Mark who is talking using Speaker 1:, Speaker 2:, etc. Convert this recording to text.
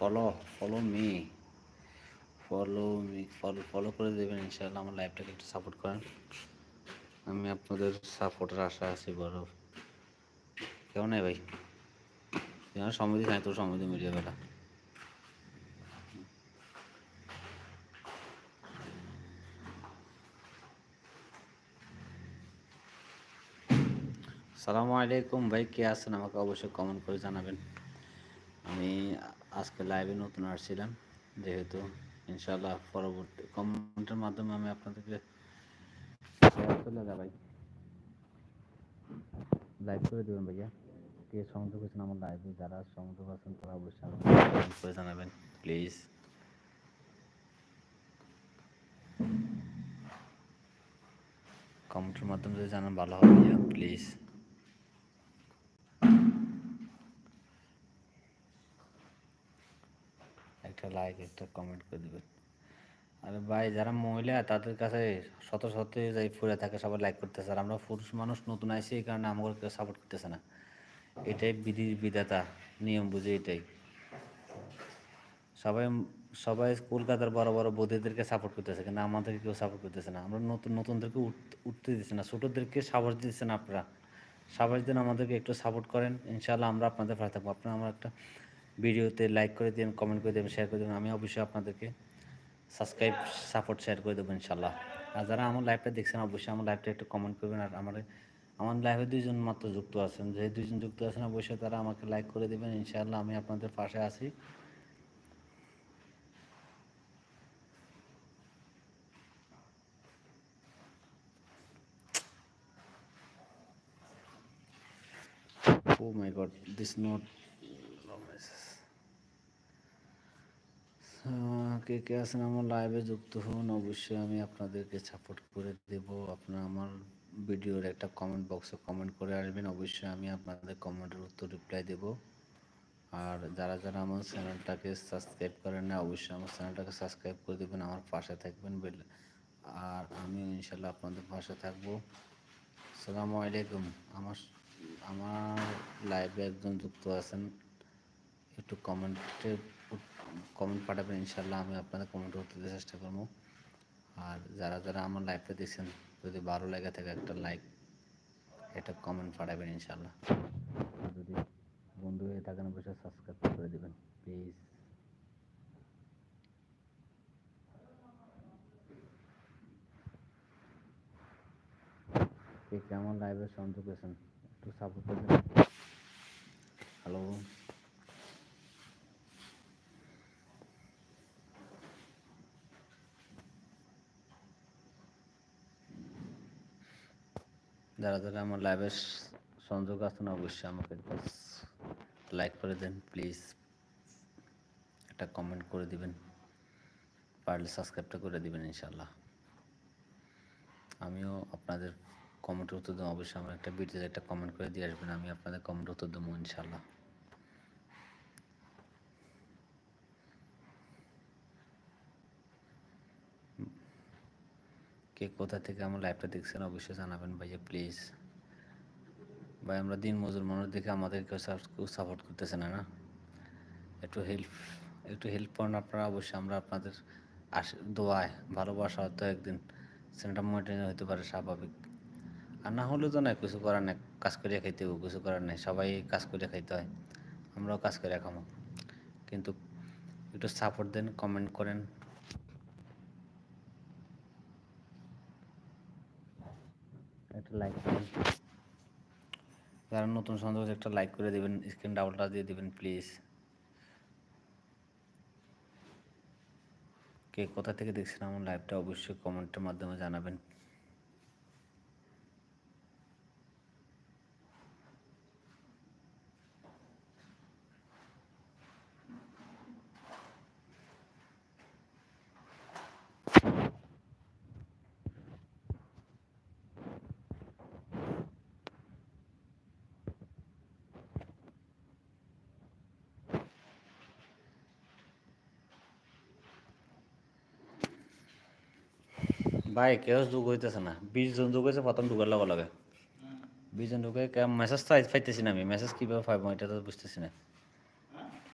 Speaker 1: Follow follow me follow me follow follow করে দেবেন, ইনশাআল্লাহ আমার লাইফটাকে একটু সাপোর্ট করেন। আমি আপনাদের সাপোর্টের আশা আছি বড় কেমন ভাই? যেমন সমৃদ্ধি নাই তোর সমৃদ্ধি মিলিয়ে বেলা সালামু আলাইকুম ভাই, কে আছেন আমাকে অবশ্যই কমেন্ট করে জানাবেন। আমি আজকে লাইভে নতুন আসছিলাম। যেহেতু ইনশাল্লাহ পরবর্তী কমেন্টের মাধ্যমে আমি আপনাদেরকে ভাই। লাইভ করে দেবেন ভাইয়া। কে সংযোগ হয়েছেন আমার লাইভে যারা সংযোগ আছেন তারা অবশ্যই আমাকে করে জানাবেন প্লিজ কমেন্টের মাধ্যমে যদি জানান, ভালো হবে প্লিজ একটা লাইক একটা কমেন্ট করে দেবেন। আরে ভাই, যারা মহিলা, তাদের কাছে শত শত যাই ফুরে থাকে, সবাই লাইক করতেছে। আর আমরা পুরুষ মানুষ নতুন আইসি, এই কারণে আমাকে কেউ সাপোর্ট করতেছে না। এটাই বিধি বিধাতা, নিয়ম বুঝে এটাই। সবাই সবাই কলকাতার বড় বড় বৌদিদেরকে সাপোর্ট করতেছে, কিন্তু আমাদেরকে কেউ সাপোর্ট করতেছে না। আমরা নতুন, নতুনদেরকে উঠতে দিচ্ছে না। ছোটোদেরকে সাহস দিচ্ছে না আপনারা। সাহস দিন আমাদেরকে একটু সাপোর্ট করেন। ইনশাআল্লাহ আমরা আপনাদের পাশে থাকব। আপনারা আমার একটা ভিডিওতে লাইক করে দিন কমেন্ট করে দেবেন শেয়ার করে দেবেন। আমি অবশ্যই আপনাদেরকে সাবস্ক্রাইব সাপোর্ট শেয়ার করে দেবো ইনশাল্লাহ। আর যারা আমার লাইভটা দেখছেন অবশ্যই আমার লাইভটা একটু কমেন্ট করবেন। আর আমার আমার লাইভে দুইজন মাত্র যুক্ত আছেন। যে দুইজন যুক্ত আছেন অবশ্যই তারা আমাকে লাইক করে দেবেন। ইনশাআল্লাহ আমি আপনাদের পাশে আছি। Oh my god, this not কে কে আছেন আমার লাইভে যুক্ত হন, অবশ্যই আমি আপনাদেরকে সাপোর্ট করে দেব। আপনারা আমার ভিডিওর একটা কমেন্ট বক্সে কমেন্ট করে আসবেন। অবশ্যই আমি আপনাদের কমেন্টের উত্তর রিপ্লাই দেব। আর যারা যারা আমার চ্যানেলটাকে সাবস্ক্রাইব করেন না, অবশ্যই আমার চ্যানেলটাকে সাবস্ক্রাইব করে দেবেন, আমার পাশে থাকবেন বেল। আর আমি ইনশাল্লাহ আপনাদের পাশে থাকব। আসসালামু আলাইকুম। আমার আমার লাইভে একজন যুক্ত আছেন, একটু কমেন্টে কমেন্ট পাঠাবেন ইনশাল্লাহ আমি আপনাদের কমেন্ট উত্তর দেওয়ার চেষ্টা করব। আর যারা যারা আমার লাইভটা দেখছেন, যদি ভালো লেগে থাকে একটা লাইক একটা কমেন্ট পাঠাবেন ইনশাল্লাহ যদি বন্ধু হয়ে থাকেন, অবশ্যই সাবস্ক্রাইব করে দেবেন। প্লিজ কেমন লাইভে সংযোগ একটু সাপোর্ট করে দেবেন। হ্যালো যারা যারা আমার লাইভে সংযোগ আছেন অবশ্যই আমাকে লাইক করে দেন প্লিজ একটা কমেন্ট করে দিবেন, পারলে সাবস্ক্রাইবটা করে দিবেন ইনশাল্লাহ আমিও আপনাদের কমেন্টের উত্তর দেবো, অবশ্যই আমার একটা ভিডিওতে একটা কমেন্ট করে দিয়ে আসবেন, আমি আপনাদের কমেন্টের উত্তর দেবো ইনশাল্লাহ কে কোথা থেকে আমার লাইভটা দেখছেন অবশ্যই জানাবেন ভাইয়া প্লিজ ভাই, আমরা দিন মজুর মানুষ দেখে আমাদের কেউ সাপোর্ট করতেছে না না? একটু হেল্প একটু হেল্প করেন আপনারা, অবশ্যই আমরা আপনাদের আশ দোয়ায়, ভালোবাসা হয়তো একদিন সেটা মোটেনে হতে পারে স্বাভাবিক। আর না হলেও তো না কিছু করার নেই, কাজ করে খাইতে হবে কিছু করার নেই। সবাই কাজ করে খাইতে হয়, আমরাও কাজ করে খামো। কিন্তু একটু সাপোর্ট দেন কমেন্ট করেন। একটা লাইক যারা নতুন সন্দেহ একটা লাইক করে দেবেন স্ক্রিন ডাবলটা দিয়ে দেবেন প্লিজ কে কোথা থেকে দেখছেন আমার লাইভটা অবশ্যই কমেন্টের মাধ্যমে জানাবেন। ভাই কেউ যোগ হইতেছে না বিশ জন যোগ হয়েছে প্রথম ঢুকার লগে লগে বিশ জন ঢুকে মেসেজ তো পাইতেছি না আমি মেসেজ কীভাবে পাইবো এটা তো বুঝতেছি না